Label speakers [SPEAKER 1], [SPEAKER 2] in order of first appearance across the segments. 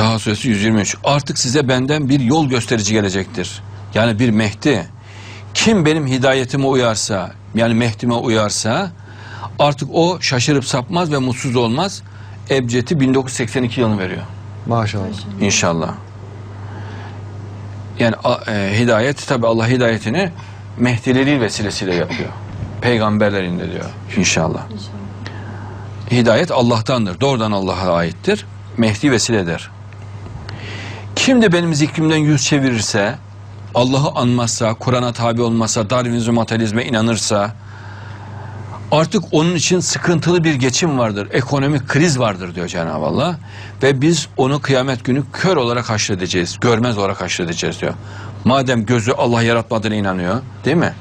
[SPEAKER 1] Taha suresi 123. Artık size benden bir yol gösterici gelecektir. Yani bir Mehdi. Kim benim hidayetime uyarsa, yani Mehdi'me uyarsa artık o şaşırıp sapmaz ve mutsuz olmaz. Ebced'i 1982 yılını veriyor.
[SPEAKER 2] Maşallah.
[SPEAKER 1] İnşallah. Yani e, hidayet tabi Allah hidayetini Mehdileri vesilesiyle yapıyor. Peygamberlerinde diyor inşallah. Hidayet Allah'tandır. Doğrudan Allah'a aittir. Mehdi vesiledir. Kim de benim zikrimden yüz çevirirse, Allah'ı anmazsa, Kur'an'a tabi olmazsa, Darwinizm materyalizme inanırsa, Artık onun için sıkıntılı bir geçim vardır. Ekonomik kriz vardır diyor Cenab-ı Allah. Ve biz onu kıyamet günü kör olarak haşredeceğiz. Görmez olarak haşredeceğiz diyor. Madem gözü Allah yaratmadığına inanıyor değil mi?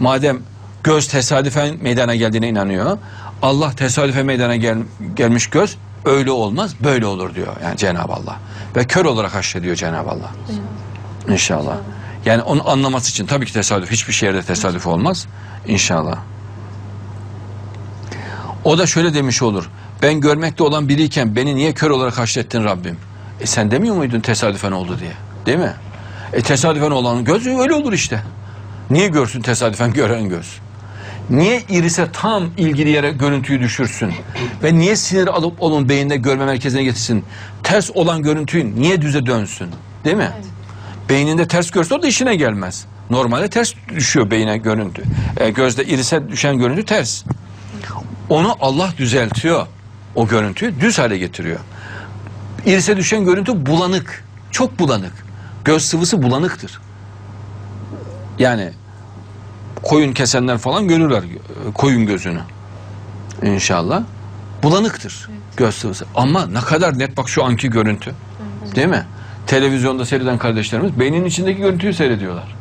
[SPEAKER 1] Madem göz tesadüfen meydana geldiğine inanıyor. Allah tesadüfen meydana gel- gelmiş göz öyle olmaz böyle olur diyor yani Cenab-ı Allah. Ve kör olarak haşrediyor Cenab-ı Allah. İnşallah. Yani onu anlaması için tabii ki tesadüf hiçbir şehirde tesadüf olmaz. İnşallah. O da şöyle demiş olur. Ben görmekte olan biriyken beni niye kör olarak haşrettin Rabbim? E sen demiyor muydun tesadüfen oldu diye? Değil mi? E tesadüfen olan göz öyle olur işte. Niye görsün tesadüfen gören göz? Niye irise tam ilgili yere görüntüyü düşürsün? Ve niye sinir alıp onun beyinde görme merkezine getirsin? Ters olan görüntüyü niye düze dönsün? Değil mi? Beyninde ters görse o da işine gelmez. Normalde ters düşüyor beyine görüntü. E, gözde irise düşen görüntü ters. Onu Allah düzeltiyor. O görüntüyü düz hale getiriyor. İrise düşen görüntü bulanık. Çok bulanık. Göz sıvısı bulanıktır. Yani koyun kesenler falan görürler e, koyun gözünü. İnşallah. Bulanıktır göz sıvısı. Ama ne kadar net bak şu anki görüntü. Değil mi? Televizyonda seyreden kardeşlerimiz beyninin içindeki görüntüyü seyrediyorlar.